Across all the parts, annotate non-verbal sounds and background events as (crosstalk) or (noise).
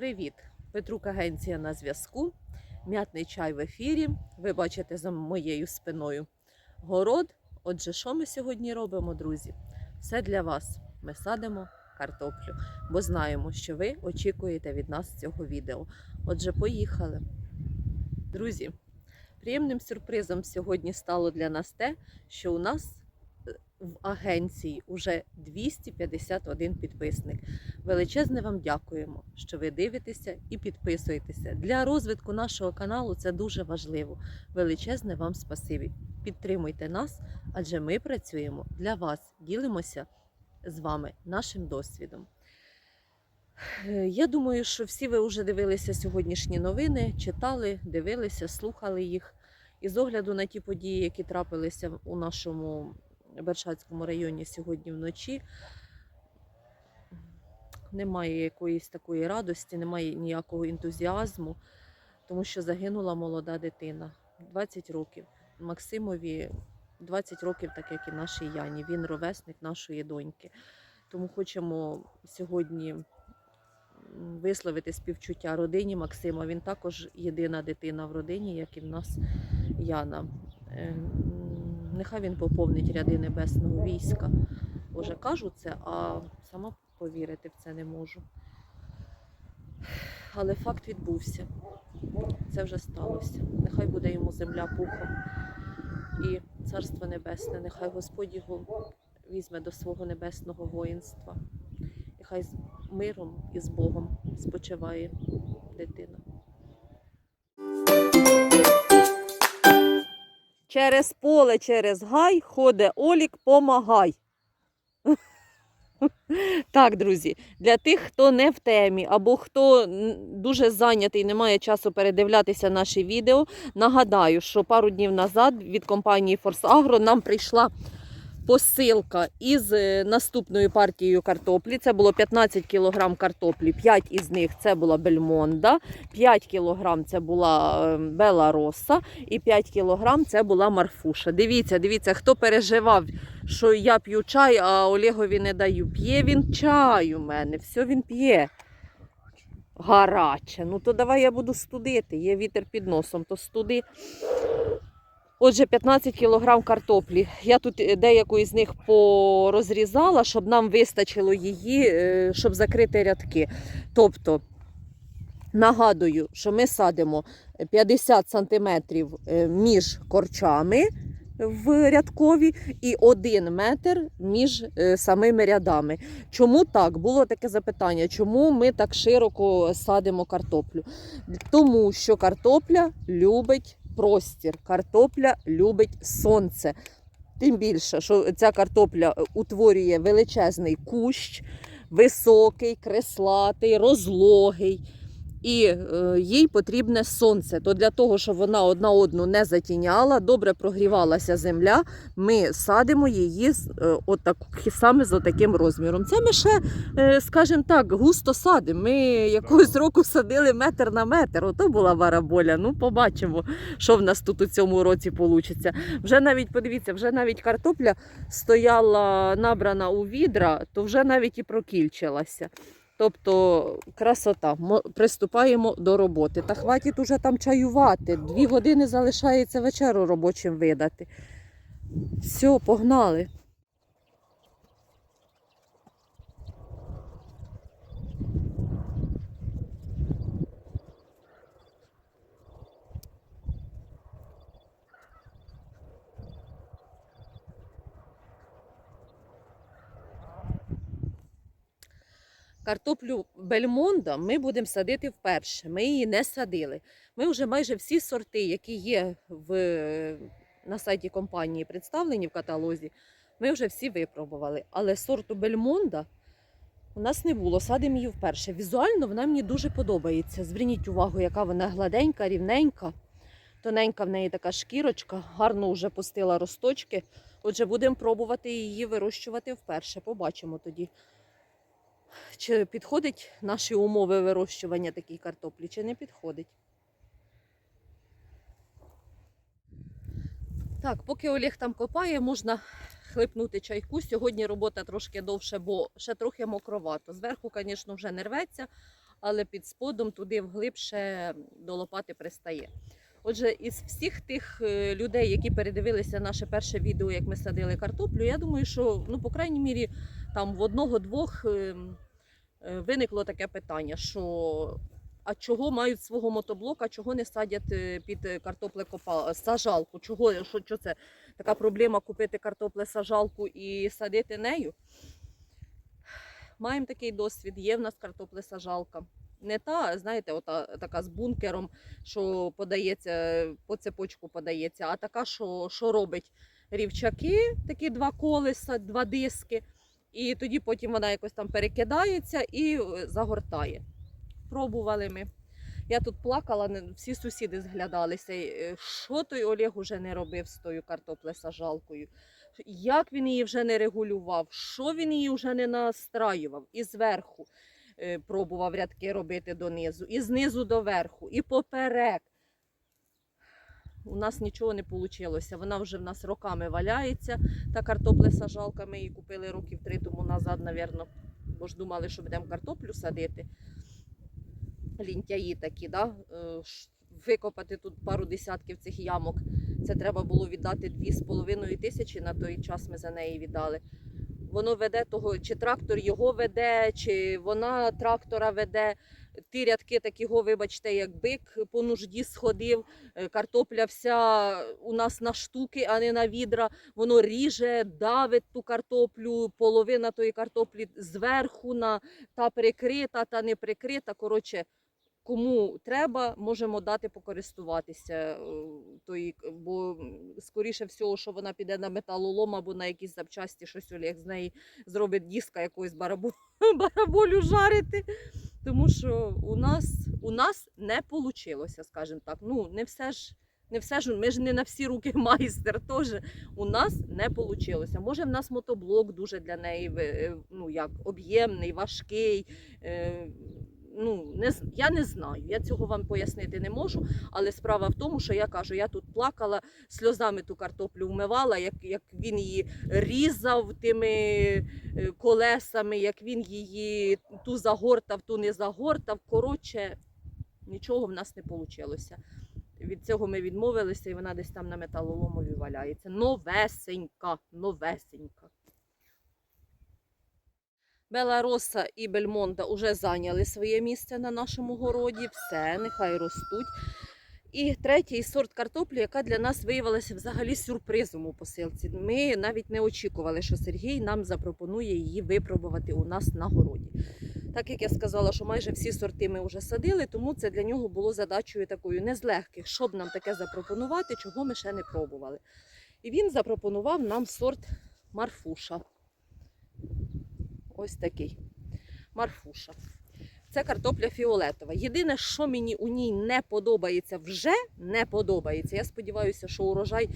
Привіт! Петрук Агенція на зв'язку. М'ятний чай в ефірі. Ви бачите за моєю спиною город. Отже, що ми сьогодні робимо, друзі? Все для вас. Ми садимо картоплю, бо знаємо, що ви очікуєте від нас цього відео. Отже, поїхали. Друзі, приємним сюрпризом сьогодні стало для нас те, що у нас в агенції вже 251 підписник. Величезне вам дякуємо, що ви дивитеся і підписуєтеся. Для розвитку нашого каналу це дуже важливо. Величезне вам спасибі. Підтримуйте нас, адже ми працюємо для вас, ділимося з вами нашим досвідом. Е, Я думаю, що всі ви вже дивилися сьогоднішні новини, читали, дивилися, слухали їх. І з огляду на ті події, які трапилися у нашому Бершацькому районі сьогодні вночі, немає якоїсь такої радості, немає ніякого ентузіазму, тому що загинула молода дитина 20 років. Максимові 20 років, так як і нашій Яні. Він ровесник нашої доньки. Тому хочемо сьогодні висловити співчуття родині Максима. Він також єдина дитина в родині, як і в нас Яна. Нехай він поповнить ряди небесного війська. Боже, кажу це, а сама повірити в це не можу. Але факт відбувся. Це вже сталося. Нехай буде йому земля пухом і царство небесне. Нехай Господь його візьме до свого небесного воїнства. Нехай з миром і з Богом спочиває дитина. Через поле, через гай ходе Олік, помагай. (laughs) Так, друзі, для тих, хто не в темі або хто дуже зайнятий, не має часу передивлятися наші відео, нагадаю, що пару днів назад від компанії Agro нам прийшла посилка із е, наступною партією картоплі. Це було 15 кг картоплі, 5 із них це була Бельмонда, 5 кг це була е, Бела Роса і 5 кг це була Марфуша. Дивіться, дивіться, хто переживав, що я п'ю чай, а Олегові не даю. П'є він чай у мене, все він п'є. Гаряче. Ну то давай я буду студити. Є вітер під носом, то студи. Отже, 15 кг картоплі. Я тут е, деяку із них порозрізала, щоб нам вистачило її, е, щоб закрити рядки. Тобто, нагадую, що ми садимо 50 см між корчами в рядкові і 1 метр між е, самими рядами. Чому так? Було таке запитання, чому ми так широко садимо картоплю? Тому що картопля любить простір, картопля любить сонце. Тим більше, що ця картопля е, утворює величезний кущ, високий, креслатий, розлогий. І е, їй потрібне сонце. То для того, щоб вона одна одну не затіняла, добре прогрівалася земля, ми садимо її е, отак, саме з таким розміром. Це ми ще, е, скажімо так, густо садимо. Ми якогось року садили метр на метр. Ото була бараболя. Ну, побачимо, що в нас тут у цьому році вийде. Вже навіть подивіться, вже навіть картопля стояла набрана у відра, то вже навіть і прокільчилася. Тобто красота. Мо- Приступаємо до роботи. Та хватить уже там чаювати. Дві години залишається вечеру робочим видати. Все, погнали. Картоплю Бельмонда ми будемо садити вперше. Ми її не садили. Ми вже майже всі сорти, які є в, на сайті компанії, представлені в каталозі, ми вже всі випробували. Але сорту Бельмонда у нас не було. Садимо її вперше. Візуально вона мені дуже подобається. Зверніть увагу, яка вона гладенька, рівненька. Тоненька в неї така шкірочка, гарно вже пустила росточки. Отже, будемо пробувати її вирощувати вперше. Побачимо тоді, чи підходить наші умови вирощування такій картоплі, чи не підходить. Так, поки Олег там копає, можна хлипнути чайку. Сьогодні робота трошки довше, бо ще трохи мокровато. Зверху, звісно, вже не рветься, але під сподом туди вглибше до лопати пристає. Отже, із всіх тих е, людей, які передивилися наше перше відео, як ми садили картоплю, я думаю, що ну, по крайній мірі там в одного-двох ем, е, виникло таке питання, що а чого мають свого мотоблока, чого не садять е, під картоплекопа сажалку? Чого що, що це така проблема купити картоплесажалку і садити нею? Маємо такий досвід, є в нас картоплесажалка. Не та, знаєте, ота, така з бункером, що подається, по цепочку подається, а така, що, що робить рівчаки, такі два колеса, два диски, і тоді потім вона якось там перекидається і е, загортає. Пробували ми. Я тут плакала, всі сусіди зглядалися. е, Що той Олег уже не робив з тою картоплесажалкою? Як він її вже не регулював, що він її вже не настраював і зверху пробував рядки робити донизу, і знизу до верху, і поперек. У нас нічого не вийшло. Вона вже в нас роками валяється. Та картоплесажалка ми її купили років три тому назад, напевно, бо ж думали, що будемо картоплю садити. Лінтяї такі, да? е, викопати тут пару десятків цих ямок. Це треба було віддати 2,5 тисячі на той час ми за неї віддали. Воно веде того, чи трактор його веде, чи вона трактора веде. Ті рядки такого, вибачте, як бик по нужді сходив. Е, Картопля вся у нас на штуки, а не на відра. Воно ріже, давить ту картоплю, половина тої картоплі зверху на та прикрита, та не прикрита. Коротше, кому треба, можемо дати покористуватися. е, Тої, бо скоріше всього, що вона піде на металолом або на якісь запчасті, щось Олег з неї зробить диска якоїсь бараболю, (laughs) бараболю жарити. Тому що у нас, у нас не вийшло, скажімо так. Ну, не все ж. Не все ж, ми ж не на всі руки (laughs) майстер теж. У нас не вийшло. Може, в нас мотоблок дуже для неї е, ну, як, об'ємний, важкий. Е, ну, не, я не знаю, я цього вам пояснити не можу. Але справа в тому, що я кажу, я тут плакала, сльозами ту картоплю вмивала, як, як він її різав тими е, колесами, як він її ту загортав, ту не загортав. Коротше, нічого в нас не вийшло. Від цього ми відмовилися, і вона десь там на металоломові валяється. Новесенька, новесенька. Белароса і Бельмонта вже зайняли своє місце на нашому городі. Все, нехай ростуть. І третій сорт картоплі, яка для нас виявилася взагалі сюрпризом у посилці. Ми навіть не очікували, що Сергій нам запропонує її випробувати у нас на городі. Так як я сказала, що майже всі сорти ми вже садили, тому це для нього було задачею такою не з легких, щоб нам таке запропонувати, чого ми ще не пробували. І він запропонував нам сорт Марфуша. Ось такий. Марфуша. Це картопля фіолетова. Єдине, що мені у ній не подобається, вже не подобається. Я сподіваюся, що урожай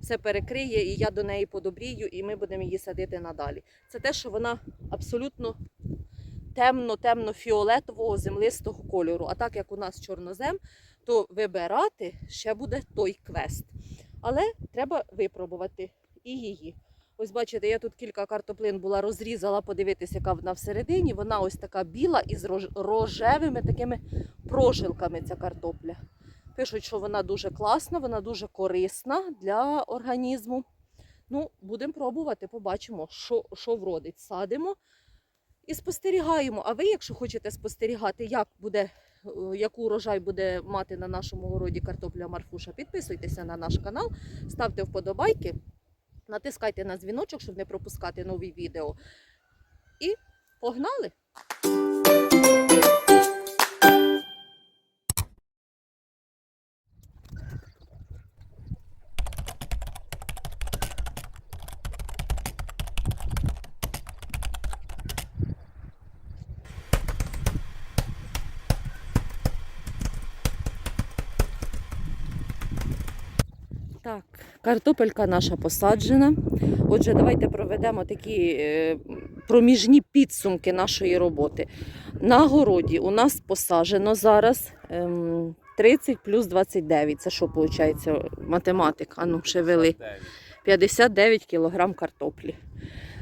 все перекриє, і я до неї подобрію, і ми будемо її садити надалі. Це те, що вона абсолютно темно-темно-фіолетового землистого кольору. А так як у нас чорнозем, то вибирати ще буде той квест. Але треба випробувати і її. Ось бачите, я тут кілька картоплин була розрізала, подивитися, яка вона всередині. Вона ось така біла і з рож- рожевими такими прожилками ця картопля. Пишуть, що вона дуже класна, вона дуже корисна для організму. Ну, будемо пробувати, побачимо, що, що вродить. Садимо і спостерігаємо. А ви, якщо хочете спостерігати, як буде, е, яку урожай буде мати на нашому городі картопля Марфуша, підписуйтеся на наш канал, ставте вподобайки. Натискайте на дзвіночок, щоб не пропускати нові відео. І погнали! Так, картопелька наша посаджена. Отже, давайте проведемо такі е, проміжні підсумки нашої роботи. На городі у нас посаджено зараз ем, 30 плюс 29. Це що виходить? Математика. Ану, ще вели 59 кілограм картоплі.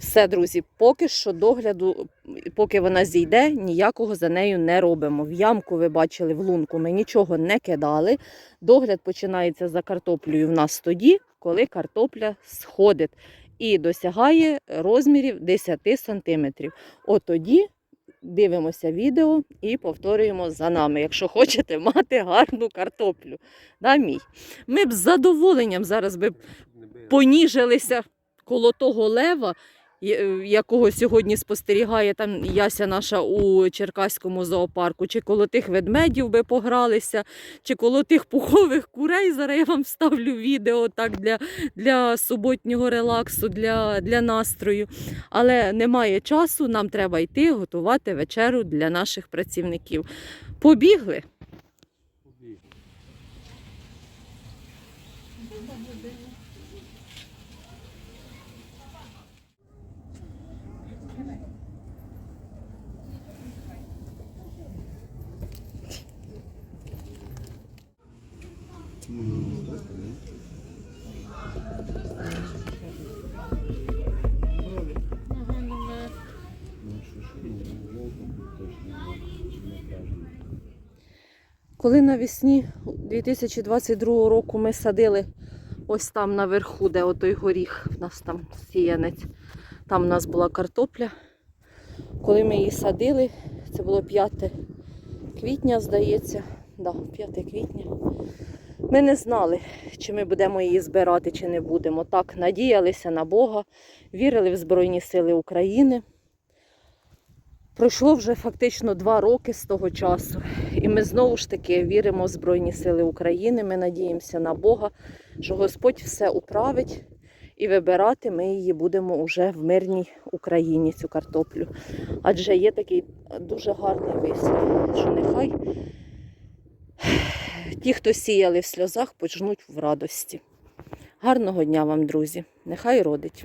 Все, друзі, поки що догляду, поки вона зійде, ніякого за нею не робимо. В ямку ви бачили, в лунку ми нічого не кидали. Догляд починається за картоплею в нас тоді, коли картопля сходить і досягає розмірів 10 см. От тоді дивимося відео і повторюємо за нами, якщо хочете мати гарну картоплю. Да, мій? Ми б з задоволенням зараз би поніжилися коло того лева, якого сьогодні спостерігає там Яся наша у Черкаському зоопарку, чи коло тих ведмедів би погралися, чи коло тих пухових курей. Зараз я вам вставлю відео так для, для суботнього релаксу, для, для настрою. Але немає часу, нам треба йти готувати вечерю для наших працівників. Побігли. Коли навесні 2022 року ми садили ось там наверху, де отой горіх, в нас там сіянець, там у нас була картопля. Коли ми її садили, це було 5 квітня, здається. Да, 5 квітня. Ми не знали, чи ми будемо її збирати, чи не будемо. Так, надіялися на Бога, вірили в Збройні Сили України. Пройшло вже фактично два роки з того часу. І ми знову ж таки віримо в Збройні Сили України. Ми надіємося на Бога, що Господь все управить і вибирати ми її будемо уже в мирній Україні, цю картоплю. Адже є такий дуже гарний вислів, що нехай ті, хто сіяли в сльозах, почнуть в радості. Гарного дня вам, друзі! Нехай родить!